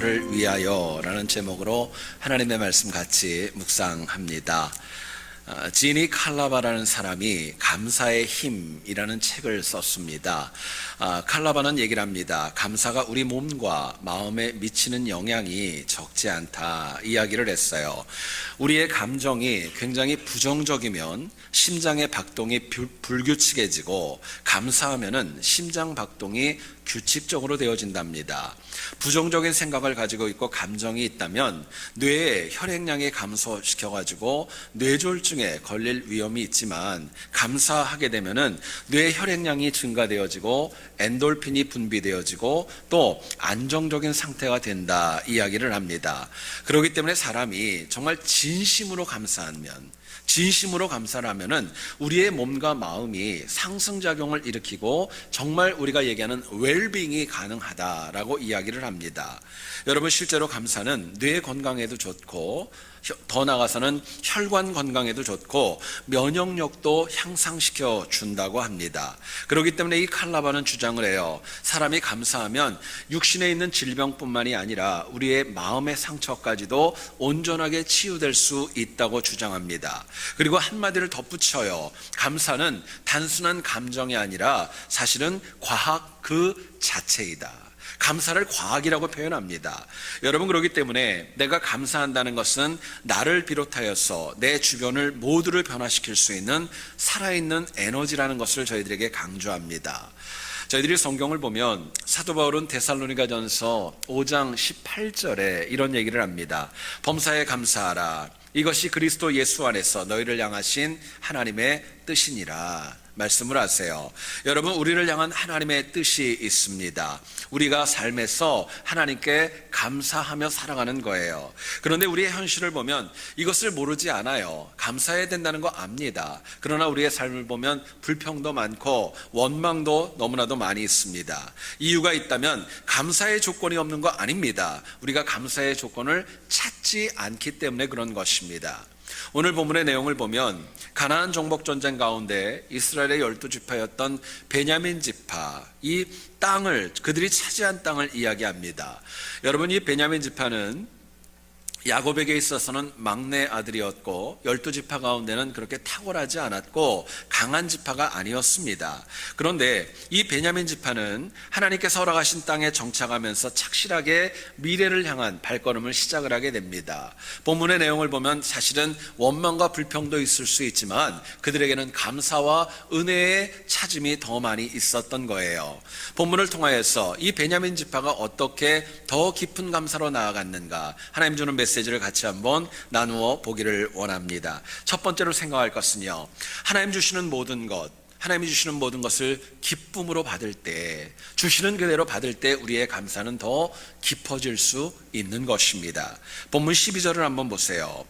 감사를 위하여라는 제목으로 하나님의 말씀 같이 묵상합니다. 어, 지니 칼라바라는 사람이 감사의 힘이라는 책을 썼습니다. 아, 칼라바는 얘기를 합니다. 감사가 우리 몸과 마음에 미치는 영향이 적지 않다 이야기를 했어요. 우리의 감정이 굉장히 부정적이면 심장의 박동이 불- 불규칙해지고 감사하면은 심장 박동이 규칙적으로 되어진답니다. 부정적인 생각을 가지고 있고 감정이 있다면 뇌의 혈액량이 감소시켜 가지고 뇌졸중에 걸릴 위험이 있지만 감사하게 되면은 뇌 혈액량이 증가되어지고 엔돌핀이 분비되어지고 또 안정적인 상태가 된다 이야기를 합니다. 그렇기 때문에 사람이 정말 진심으로 감사하면 진심으로 감사를 하면은 우리의 몸과 마음이 상승작용을 일으키고 정말 우리가 얘기하는 웰빙이 가능하다라고 이야기를 합니다. 여러분 실제로 감사는 뇌 건강에도 좋고 혀- 더 나아가서는 혈관 건강에도 좋고 면역력도 향상시켜 준다고 합니다. 그렇기 때문에 이 칼라바는 주장을 해요. 사람이 감사하면 육신에 있는 질병뿐만이 아니라 우리의 마음의 상처까지도 온전하게 치유될 수 있다고 주장합니다. 그리고 한마디를 덧붙여요. 감사는 단순한 감정이 아니라 사실은 과학 그 자체이다. 감사를 과학이라고 표현합니다. 여러분 그렇기 때문에 내가 감사한다는 것은 나를 비롯하여서 내 주변을 모두를 변화시킬 수 있는 살아있는 에너지라는 것을 저희들에게 강조합니다. 저희들이 성경을 보면 사도 바울은 데살로니가 전서 5장 18절에 이런 얘기를 합니다. 범사에 감사하라. 이것이 그리스도 예수 안에서 너희를 향하신 하나님의 뜻이니라. 말씀을 하세요. 여러분, 우리를 향한 하나님의 뜻이 있습니다. 우리가 삶에서 하나님께 감사하며 살아가는 거예요. 그런데 우리의 현실을 보면 이것을 모르지 않아요. 감사해야 된다는 거 압니다. 그러나 우리의 삶을 보면 불평도 많고 원망도 너무나도 많이 있습니다. 이유가 있다면 감사의 조건이 없는 거 아닙니다. 우리가 감사의 조건을 찾지 않기 때문에 그런 것입니다. 오늘 본문의 내용을 보면 가나안 정복 전쟁 가운데 이스라엘의 열두 지파였던 베냐민 지파 이 땅을 그들이 차지한 땅을 이야기합니다. 여러분 이 베냐민 지파는 야곱에게 있어서는 막내 아들이었고 열두 지파 가운데는 그렇게 탁월하지 않았고 강한 지파가 아니었습니다. 그런데 이 베냐민 지파는 하나님께서 허락하신 땅에 정착하면서 착실하게 미래를 향한 발걸음을 시작을 하게 됩니다. 본문의 내용을 보면 사실은 원망과 불평도 있을 수 있지만 그들에게는 감사와 은혜의 찾음이 더 많이 있었던 거예요. 본문을 통하여서 이 베냐민 지파가 어떻게 더 깊은 감사로 나아갔는가 하나님 주는 메시 지를 같이 한번 나누어 보기를 원합니다. 첫 번째로 생각할 것은요. 하나님 주시는 모든 것 하나님이 주시는 모든 것을 기쁨으로 받을 때, 주시는 그대로 받을 때 우리의 감사는 더 깊어질 수 있는 것입니다. 본문 12절을 한번 보세요.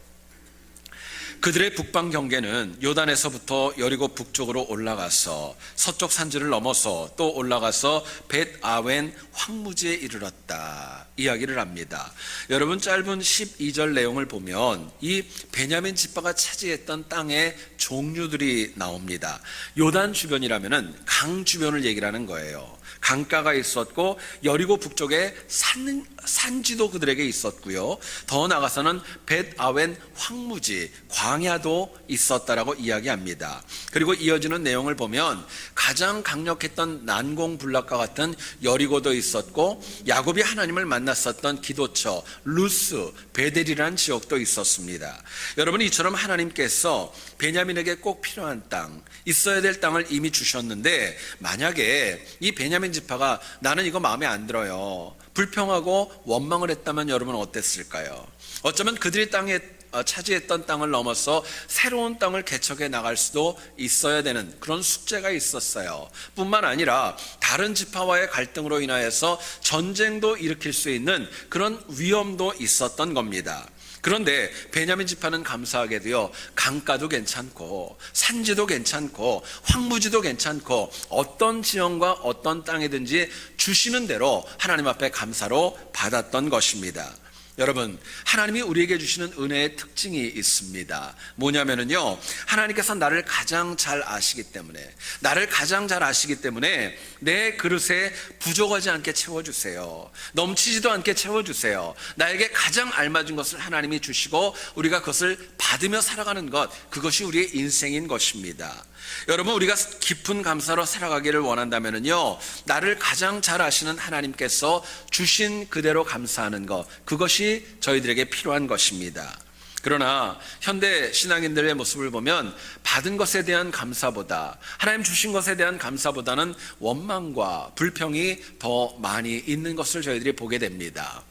그들의 북방 경계는 요단에서부터 여리고 북쪽으로 올라가서 서쪽 산지를 넘어서 또 올라가서 벳 아웬 황무지에 이르렀다. 이야기를 합니다. 여러분 짧은 12절 내용을 보면 이 베냐민 지파가 차지했던 땅의 종류들이 나옵니다. 요단 주변이라면은 강 주변을 얘기를 하는 거예요. 강가가 있었고 여리고 북쪽에 산, 산지도 그들에게 있었고요. 더 나가서는 벳 아웬 황무지 광야도 있었다라고 이야기합니다. 그리고 이어지는 내용을 보면 가장 강력했던 난공 불락과 같은 여리고도 있었고 야곱이 하나님을 만났었던 기도처 루스 베델이라는 지역도 있었습니다. 여러분 이처럼 하나님께서 베냐민에게 꼭 필요한 땅 있어야 될 땅을 이미 주셨는데 만약에 이 베냐민 지파가 나는 이거 마음에 안 들어요. 불평하고 원망을 했다면 여러분 어땠을까요? 어쩌면 그들이 땅에 어, 차지했던 땅을 넘어서 새로운 땅을 개척해 나갈 수도 있어야 되는 그런 숙제가 있었어요. 뿐만 아니라 다른 지파와의 갈등으로 인하여서 전쟁도 일으킬 수 있는 그런 위험도 있었던 겁니다. 그런데 베냐민 지파는 감사하게도요 강가도 괜찮고 산지도 괜찮고 황무지도 괜찮고 어떤 지형과 어떤 땅이든지 주시는 대로 하나님 앞에 감사로 받았던 것입니다. 여러분, 하나님이 우리에게 주시는 은혜의 특징이 있습니다. 뭐냐면은요, 하나님께서 나를 가장 잘 아시기 때문에, 나를 가장 잘 아시기 때문에 내 그릇에 부족하지 않게 채워주세요. 넘치지도 않게 채워주세요. 나에게 가장 알맞은 것을 하나님이 주시고 우리가 그것을 받으며 살아가는 것, 그것이 우리의 인생인 것입니다. 여러분, 우리가 깊은 감사로 살아가기를 원한다면요, 나를 가장 잘 아시는 하나님께서 주신 그대로 감사하는 것, 그것이 저희들에게 필요한 것입니다. 그러나 현대 신앙인들의 모습을 보면 받은 것에 대한 감사보다 하나님 주신 것에 대한 감사보다는 원망과 불평이 더 많이 있는 것을 저희들이 보게 됩니다.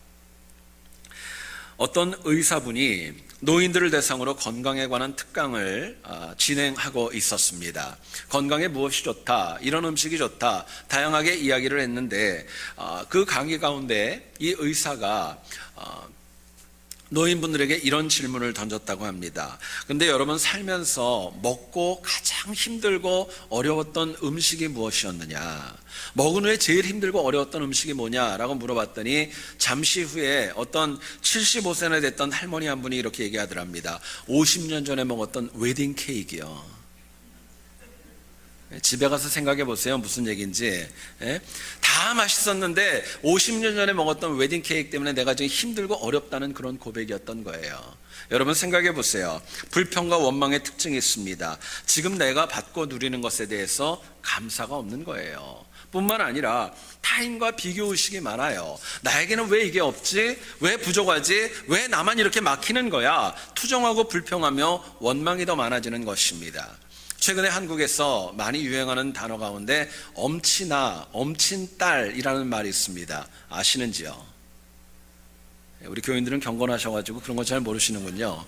어떤 의사분이 노인들을 대상으로 건강에 관한 특강을 아, 진행하고 있었습니다. 건강에 무엇이 좋다, 이런 음식이 좋다, 다양하게 이야기를 했는데 아, 그 강의 가운데 이 의사가 아, 노인분들에게 이런 질문을 던졌다고 합니다. 근데 여러분 살면서 먹고 가장 힘들고 어려웠던 음식이 무엇이었느냐? 먹은 후에 제일 힘들고 어려웠던 음식이 뭐냐라고 물어봤더니 잠시 후에 어떤 75세나 됐던 할머니 한 분이 이렇게 얘기하더랍니다. 50년 전에 먹었던 웨딩 케이크요. 집에 가서 생각해 보세요. 무슨 얘기인지. 예? 다 맛있었는데 50년 전에 먹었던 웨딩 케이크 때문에 내가 지금 힘들고 어렵다는 그런 고백이었던 거예요. 여러분 생각해 보세요. 불평과 원망의 특징이 있습니다. 지금 내가 받고 누리는 것에 대해서 감사가 없는 거예요. 뿐만 아니라 타인과 비교 의식이 많아요. 나에게는 왜 이게 없지? 왜 부족하지? 왜 나만 이렇게 막히는 거야? 투정하고 불평하며 원망이 더 많아지는 것입니다. 최근에 한국에서 많이 유행하는 단어 가운데 엄치나 엄친딸이라는 말이 있습니다. 아시는지요? 우리 교인들은 경건하셔가지고 그런 거 잘 모르시는군요.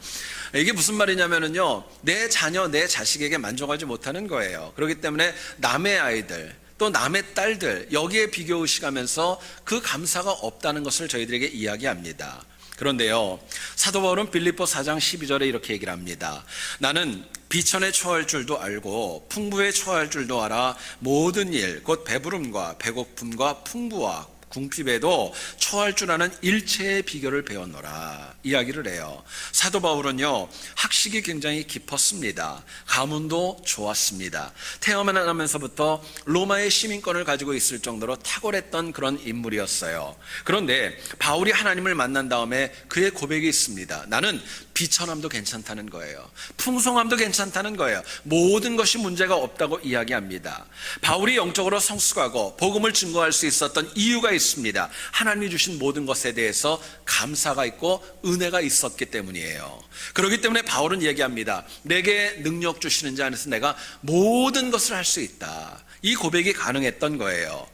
이게 무슨 말이냐면은요, 내 자녀, 내 자식에게 만족하지 못하는 거예요. 그렇기 때문에 남의 아이들, 또 남의 딸들, 여기에 비교 의식하면서 그 감사가 없다는 것을 저희들에게 이야기합니다. 그런데요, 사도 바울은 빌립보 4장 12절에 이렇게 얘기를 합니다. 나는 비천에 처할 줄도 알고 풍부에 처할 줄도 알아 모든 일, 곧 배부름과 배고픔과 풍부와 궁핍에도 처할 줄 아는 일체의 비결을 배웠노라 이야기를 해요. 사도 바울은요 학식이 굉장히 깊었습니다. 가문도 좋았습니다. 태어나면서부터 로마의 시민권을 가지고 있을 정도로 탁월했던 그런 인물이었어요. 그런데 바울이 하나님을 만난 다음에 그의 고백이 있습니다. 나는 비천함도 괜찮다는 거예요. 풍성함도 괜찮다는 거예요. 모든 것이 문제가 없다고 이야기합니다. 바울이 영적으로 성숙하고 복음을 증거할 수 있었던 이유가 있습니다. 하나님이 주신 모든 것에 대해서 감사가 있고 은혜가 있었기 때문이에요. 그렇기 때문에 바울은 얘기합니다. 내게 능력 주시는 자 안에서 내가 모든 것을 할 수 있다. 이 고백이 가능했던 거예요.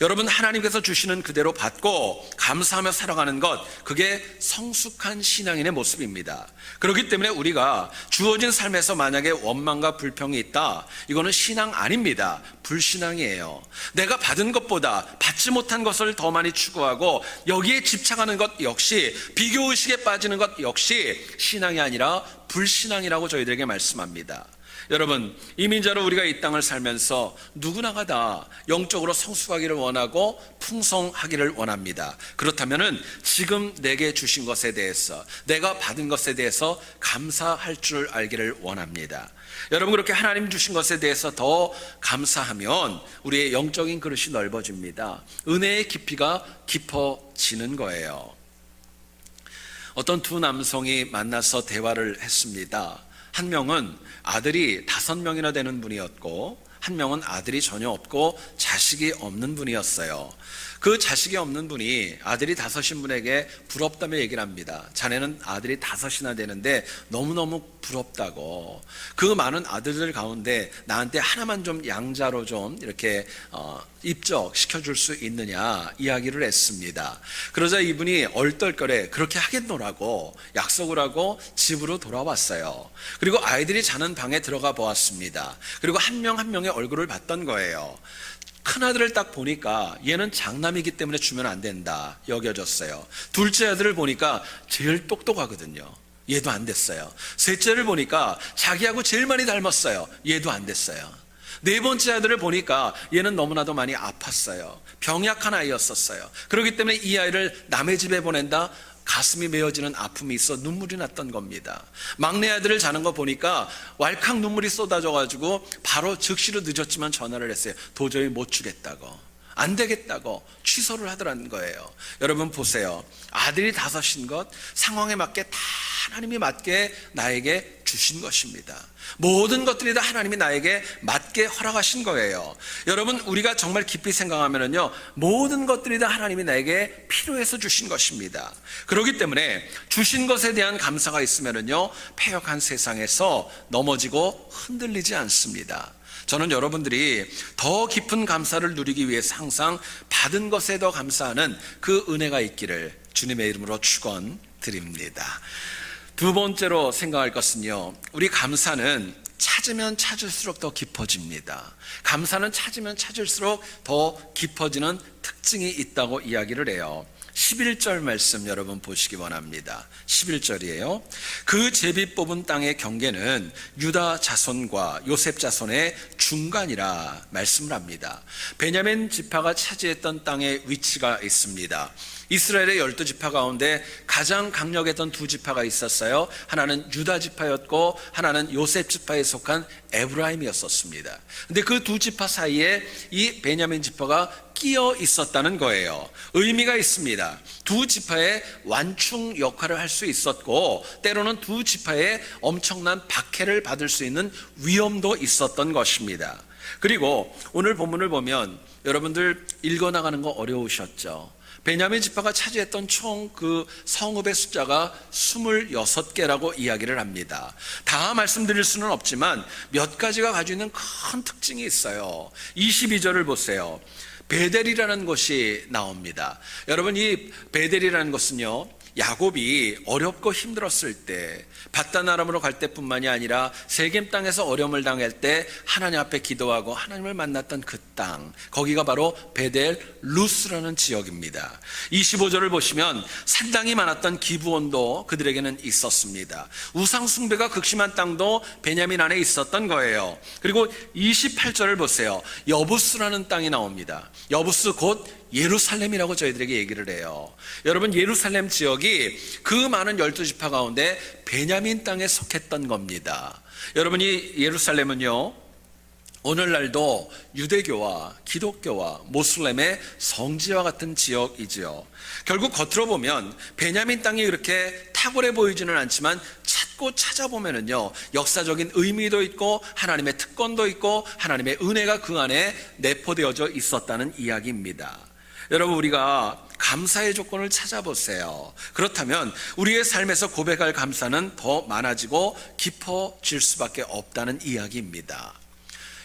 여러분 하나님께서 주시는 그대로 받고 감사하며 살아가는 것 그게 성숙한 신앙인의 모습입니다. 그렇기 때문에 우리가 주어진 삶에서 만약에 원망과 불평이 있다. 이거는 신앙 아닙니다. 불신앙이에요. 내가 받은 것보다 받지 못한 것을 더 많이 추구하고 여기에 집착하는 것 역시 비교 의식에 빠지는 것 역시 신앙이 아니라 불신앙이라고 저희들에게 말씀합니다. 여러분, 이민자로 우리가 이 땅을 살면서 누구나가 다 영적으로 성숙하기를 원하고 풍성하기를 원합니다. 그렇다면은 지금 내게 주신 것에 대해서, 내가 받은 것에 대해서 감사할 줄 알기를 원합니다. 여러분, 그렇게 하나님 주신 것에 대해서 더 감사하면 우리의 영적인 그릇이 넓어집니다. 은혜의 깊이가 깊어지는 거예요. 어떤 두 남성이 만나서 대화를 했습니다. 한 명은 아들이 다섯 명이나 되는 분이었고, 한 명은 아들이 전혀 없고 자식이 없는 분이었어요. 그 자식이 없는 분이 아들이 다섯인 분에게 부럽다며 얘기를 합니다. 자네는 아들이 다섯이나 되는데 너무너무 부럽다고. 그 많은 아들들 가운데 나한테 하나만 좀 양자로 좀 이렇게 어, 입적시켜 줄 수 있느냐 이야기를 했습니다. 그러자 이분이 얼떨결에 그렇게 하겠노라고 약속을 하고 집으로 돌아왔어요. 그리고 아이들이 자는 방에 들어가 보았습니다. 그리고 한 명한 명의 얼굴을 봤던 거예요. 큰아들을 딱 보니까 얘는 장남이기 때문에 주면 안 된다 여겨졌어요. 둘째 아들을 보니까 제일 똑똑하거든요. 얘도 안 됐어요. 셋째를 보니까 자기하고 제일 많이 닮았어요. 얘도 안 됐어요. 네 번째 아들을 보니까 얘는 너무나도 많이 아팠어요. 병약한 아이였었어요. 그렇기 때문에 이 아이를 남의 집에 보낸다? 가슴이 메어지는 아픔이 있어 눈물이 났던 겁니다. 막내 아들을 자는 거 보니까 왈칵 눈물이 쏟아져 가지고 바로 즉시로 늦었지만 전화를 했어요. 도저히 못 주겠다고. 안 되겠다고 취소를 하더라는 거예요. 여러분 보세요. 아들이 다섯인 것 상황에 맞게 다 하나님이 맞게 나에게 주신 것입니다. 모든 것들이 다 하나님이 나에게 맞게 허락하신 거예요. 여러분 우리가 정말 깊이 생각하면은요 모든 것들이 다 하나님이 나에게 필요해서 주신 것입니다. 그렇기 때문에 주신 것에 대한 감사가 있으면은요 폐역한 세상에서 넘어지고 흔들리지 않습니다. 저는 여러분들이 더 깊은 감사를 누리기 위해서 항상 받은 것에 더 감사하는 그 은혜가 있기를 주님의 이름으로 축원드립니다. 두 번째로 생각할 것은요. 우리 감사는 찾으면 찾을수록 더 깊어집니다. 감사는 찾으면 찾을수록 더 깊어지는 특징이 있다고 이야기를 해요. 11절 말씀 여러분 보시기 원합니다. 11절이에요. 그 제비 뽑은 땅의 경계는 유다 자손과 요셉 자손의 중간이라 말씀을 합니다. 베냐민 지파가 차지했던 땅의 위치가 있습니다. 이스라엘의 열두 지파 가운데 가장 강력했던 두 지파가 있었어요. 하나는 유다 지파였고 하나는 요셉 지파에 속한 에브라임이었었습니다. 근데 그 두 지파 사이에 이 베냐민 지파가 끼어 있었다는 거예요. 의미가 있습니다. 두 지파의 완충 역할을 할 수 있었고 때로는 두 지파의 엄청난 박해를 받을 수 있는 위험도 있었던 것입니다. 그리고 오늘 본문을 보면 여러분들 읽어 나가는 거 어려우셨죠? 베냐민 지파가 차지했던 총 그 성읍의 숫자가 26개라고 이야기를 합니다. 다 말씀드릴 수는 없지만 몇 가지가 가지고 있는 큰 특징이 있어요. 22절을 보세요. 베델이라는 곳이 나옵니다. 여러분 이 베델이라는 것은요. 야곱이 어렵고 힘들었을 때 바다나람으로 갈 때뿐만이 아니라 세겜 땅에서 어려움을 당할 때 하나님 앞에 기도하고 하나님을 만났던 그 땅 거기가 바로 베델 루스라는 지역입니다. 25절을 보시면 산당이 많았던 기부원도 그들에게는 있었습니다. 우상 숭배가 극심한 땅도 베냐민 안에 있었던 거예요. 그리고 28절을 보세요. 여부스라는 땅이 나옵니다. 여부스 곧 예루살렘이라고 저희들에게 얘기를 해요. 여러분 예루살렘 지역이 그 많은 열두 지파 가운데 베냐민 땅에 속했던 겁니다. 여러분 이 예루살렘은요. 오늘날도 유대교와 기독교와 모슬렘의 성지와 같은 지역이지요. 결국 겉으로 보면 베냐민 땅이 이렇게 탁월해 보이지는 않지만 찾고 찾아보면은요 역사적인 의미도 있고 하나님의 특권도 있고 하나님의 은혜가 그 안에 내포되어져 있었다는 이야기입니다. 여러분 우리가 감사의 조건을 찾아보세요. 그렇다면 우리의 삶에서 고백할 감사는 더 많아지고 깊어질 수밖에 없다는 이야기입니다.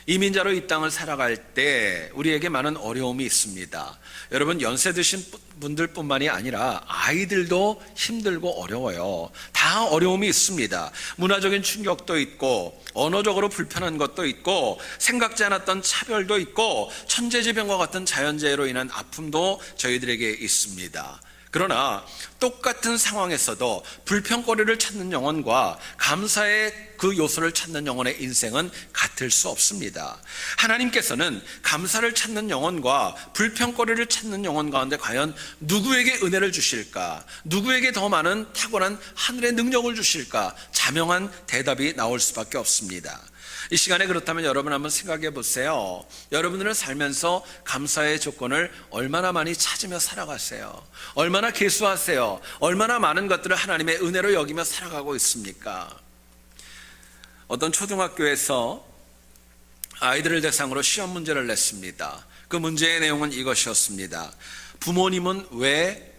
이민자로 이 땅을 살아갈 때 우리에게 많은 어려움이 있습니다. 여러분 연세 드신 분들뿐만이 아니라 아이들도 힘들고 어려워요. 다 어려움이 있습니다. 문화적인 충격도 있고 언어적으로 불편한 것도 있고 생각지 않았던 차별도 있고 천재지변과 같은 자연재해로 인한 아픔도 저희들에게 있습니다. 그러나 똑같은 상황에서도 불평거리를 찾는 영혼과 감사의 그 요소를 찾는 영혼의 인생은 같을 수 없습니다. 하나님께서는 감사를 찾는 영혼과 불평거리를 찾는 영혼 가운데 과연 누구에게 은혜를 주실까? 누구에게 더 많은 탁월한 하늘의 능력을 주실까? 자명한 대답이 나올 수밖에 없습니다. 이 시간에 그렇다면 여러분 한번 생각해 보세요. 여러분들은 살면서 감사의 조건을 얼마나 많이 찾으며 살아가세요? 얼마나 개수하세요? 얼마나 많은 것들을 하나님의 은혜로 여기며 살아가고 있습니까? 어떤 초등학교에서 아이들을 대상으로 시험 문제를 냈습니다. 그 문제의 내용은 이것이었습니다. 부모님은 왜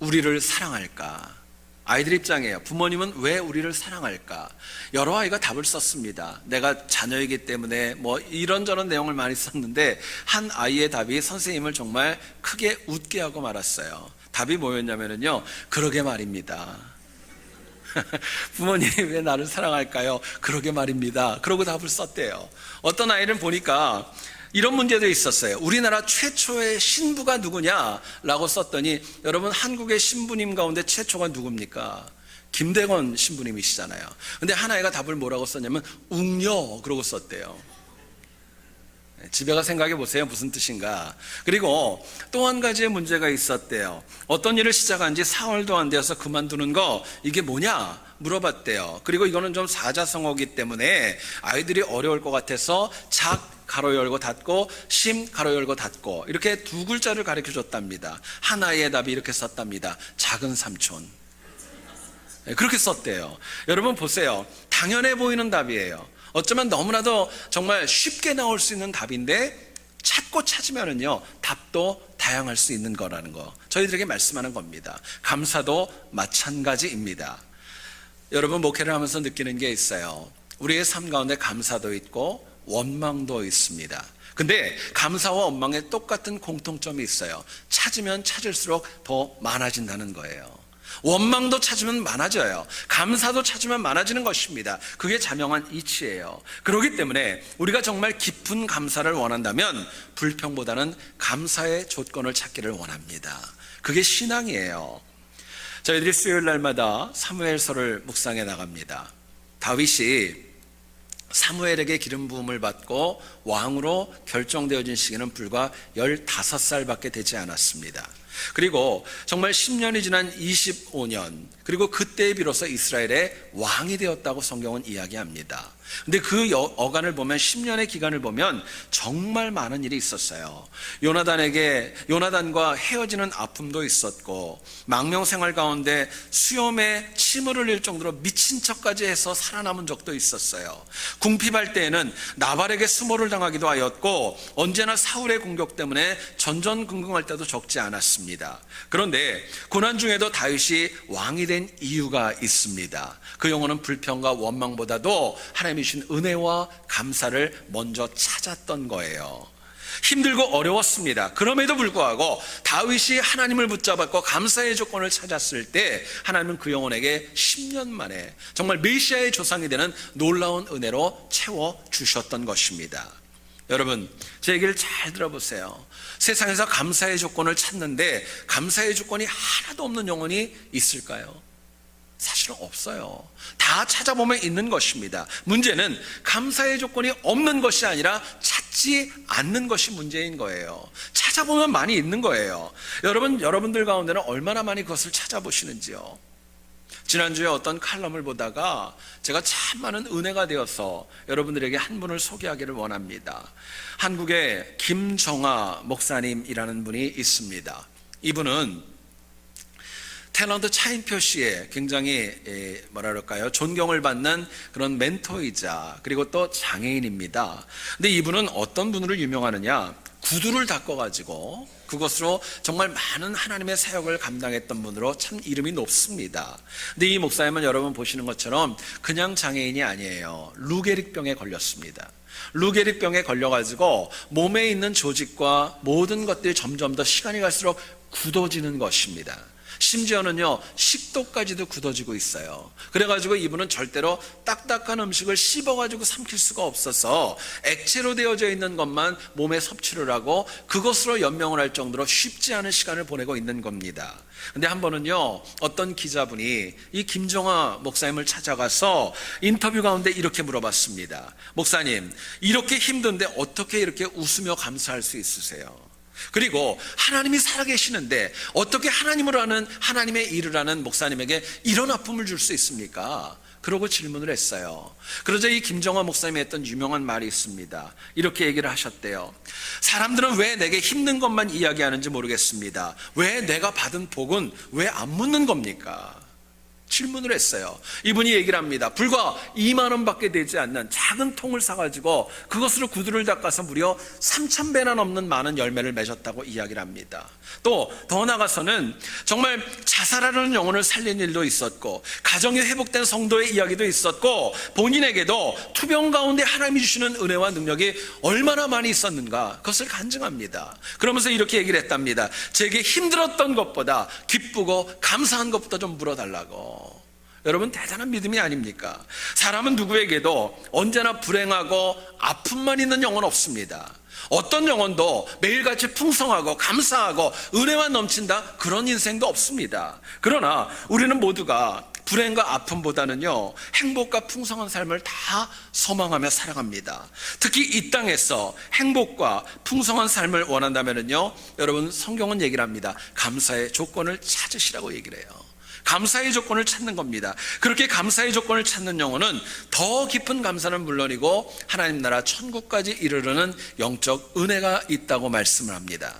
우리를 사랑할까? 아이들 입장이에요. 부모님은 왜 우리를 사랑할까? 여러 아이가 답을 썼습니다. 내가 자녀이기 때문에 뭐 이런저런 내용을 많이 썼는데 한 아이의 답이 선생님을 정말 크게 웃게 하고 말았어요. 답이 뭐였냐면요. 그러게 말입니다. 부모님이 왜 나를 사랑할까요? 그러게 말입니다. 그러고 답을 썼대요. 어떤 아이를 보니까 이런 문제도 있었어요. 우리나라 최초의 신부가 누구냐라고 썼더니 여러분 한국의 신부님 가운데 최초가 누굽니까? 김대건 신부님이시잖아요. 근데 하나이가 답을 뭐라고 썼냐면 웅녀 그러고 썼대요. 집에 가 생각해 보세요. 무슨 뜻인가. 그리고 또 한 가지의 문제가 있었대요. 어떤 일을 시작한 지 4월도 안 되어서 그만두는 거 이게 뭐냐? 물어봤대요. 그리고 이거는 좀 사자성어기 때문에 아이들이 어려울 것 같아서 작 가로 열고 닫고 심 가로 열고 닫고 이렇게 두 글자를 가르쳐 줬답니다. 하나의 답이 이렇게 썼답니다. 작은 삼촌. 네, 그렇게 썼대요. 여러분 보세요. 당연해 보이는 답이에요. 어쩌면 너무나도 정말 쉽게 나올 수 있는 답인데 찾고 찾으면은요 답도 다양할 수 있는 거라는 거 저희들에게 말씀하는 겁니다. 감사도 마찬가지입니다. 여러분 목회를 하면서 느끼는 게 있어요. 우리의 삶 가운데 감사도 있고 원망도 있습니다. 근데 감사와 원망에 똑같은 공통점이 있어요. 찾으면 찾을수록 더 많아진다는 거예요. 원망도 찾으면 많아져요. 감사도 찾으면 많아지는 것입니다. 그게 자명한 이치예요. 그렇기 때문에 우리가 정말 깊은 감사를 원한다면 불평보다는 감사의 조건을 찾기를 원합니다. 그게 신앙이에요. 저희들이 수요일 날마다 사무엘서를 묵상해 나갑니다. 다윗이 사무엘에게 기름 부음을 받고 왕으로 결정되어진 시기는 불과 15살밖에 되지 않았습니다. 그리고 정말 10년이 지난 25년 그리고 그때에 비로소 이스라엘의 왕이 되었다고 성경은 이야기합니다. 근데 그 여- 어간을 보면 10년의 기간을 보면 정말 많은 일이 있었어요. 요나단에게 요나단과 헤어지는 아픔도 있었고 망명 생활 가운데 수염에 침을 흘릴 정도로 미친 척까지 해서 살아남은 적도 있었어요. 궁핍할 때에는 나발에게 수모를 당하기도 하였고 언제나 사울의 공격 때문에 전전긍긍할 때도 적지 않았습니다. 그런데 고난 중에도 다윗이 왕이 된 이유가 있습니다. 그 영혼은 불평과 원망보다도 하나님 이 주신 은혜와 감사를 먼저 찾았던 거예요. 힘들고 어려웠습니다. 그럼에도 불구하고 다윗이 하나님을 붙잡았고 감사의 조건을 찾았을 때 하나님은 그 영혼에게 10년 만에 정말 메시아의 조상이 되는 놀라운 은혜로 채워 주셨던 것입니다. 여러분, 제 얘기를 잘 들어보세요. 세상에서 감사의 조건을 찾는데 감사의 조건이 하나도 없는 영혼이 있을까요? 사실은 없어요. 다 찾아보면 있는 것입니다. 문제는 감사의 조건이 없는 것이 아니라 찾지 않는 것이 문제인 거예요. 찾아보면 많이 있는 거예요. 여러분, 여러분들 가운데는 얼마나 많이 그것을 찾아보시는지요? 지난주에 어떤 칼럼을 보다가 제가 참 많은 은혜가 되어서 여러분들에게 한 분을 소개하기를 원합니다. 한국의 김정아 목사님이라는 분이 있습니다. 이분은 탤런트 차인표 씨의 굉장히 에, 뭐라 그럴까요 존경을 받는 그런 멘토이자 그리고 또 장애인입니다. 근데 이분은 어떤 분으로 유명하느냐 구두를 닦아 가지고 그것으로 정말 많은 하나님의 사역을 감당했던 분으로 참 이름이 높습니다. 근데 이 목사님은 여러분 보시는 것처럼 그냥 장애인이 아니에요. 루게릭병에 걸렸습니다. 루게릭병에 걸려가지고 몸에 있는 조직과 모든 것들이 점점 더 시간이 갈수록 굳어지는 것입니다. 심지어는요, 식도까지도 굳어지고 있어요. 그래가지고 이분은 절대로 딱딱한 음식을 씹어가지고 삼킬 수가 없어서 액체로 되어져 있는 것만 몸에 섭취를 하고 그것으로 연명을 할 정도로 쉽지 않은 시간을 보내고 있는 겁니다. 근데 한 번은요, 어떤 기자분이 이 김정아 목사님을 찾아가서 인터뷰 가운데 이렇게 물어봤습니다. 목사님, 이렇게 힘든데 어떻게 이렇게 웃으며 감사할 수 있으세요? 그리고 하나님이 살아계시는데 어떻게 하나님을 하는 하나님의 일을 하는 목사님에게 이런 아픔을 줄 수 있습니까? 그러고 질문을 했어요. 그러자 이 김정화 목사님이 했던 유명한 말이 있습니다. 이렇게 얘기를 하셨대요. 사람들은 왜 내게 힘든 것만 이야기하는지 모르겠습니다. 왜 내가 받은 복은 왜 안 묻는 겁니까? 질문을 했어요. 이분이 얘기를 합니다. 불과 2만 원밖에 되지 않는 작은 통을 사가지고 그것으로 구두를 닦아서 무려 3천 배나 넘는 많은 열매를 맺었다고 이야기를 합니다. 또 더 나가서는 정말 자살하는 영혼을 살린 일도 있었고 가정이 회복된 성도의 이야기도 있었고 본인에게도 투병 가운데 하나님이 주시는 은혜와 능력이 얼마나 많이 있었는가 그것을 간증합니다. 그러면서 이렇게 얘기를 했답니다. 제게 힘들었던 것보다 기쁘고 감사한 것보다 좀 물어달라고. 여러분 대단한 믿음이 아닙니까? 사람은 누구에게도 언제나 불행하고 아픔만 있는 영혼 없습니다. 어떤 영혼도 매일같이 풍성하고 감사하고 은혜와 넘친다 그런 인생도 없습니다. 그러나 우리는 모두가 불행과 아픔보다는요, 행복과 풍성한 삶을 다 소망하며 살아갑니다. 특히 이 땅에서 행복과 풍성한 삶을 원한다면요, 여러분 성경은 얘기를 합니다. 감사의 조건을 찾으시라고 얘기를 해요. 감사의 조건을 찾는 겁니다. 그렇게 감사의 조건을 찾는 영혼은 더 깊은 감사는 물론이고 하나님 나라 천국까지 이르르는 영적 은혜가 있다고 말씀을 합니다.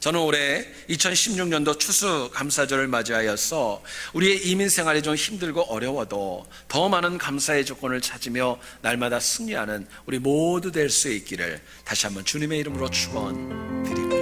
저는 올해 2016년도 추수 감사절을 맞이하여서 우리의 이민 생활이 좀 힘들고 어려워도 더 많은 감사의 조건을 찾으며 날마다 승리하는 우리 모두 될 수 있기를 다시 한번 주님의 이름으로 축원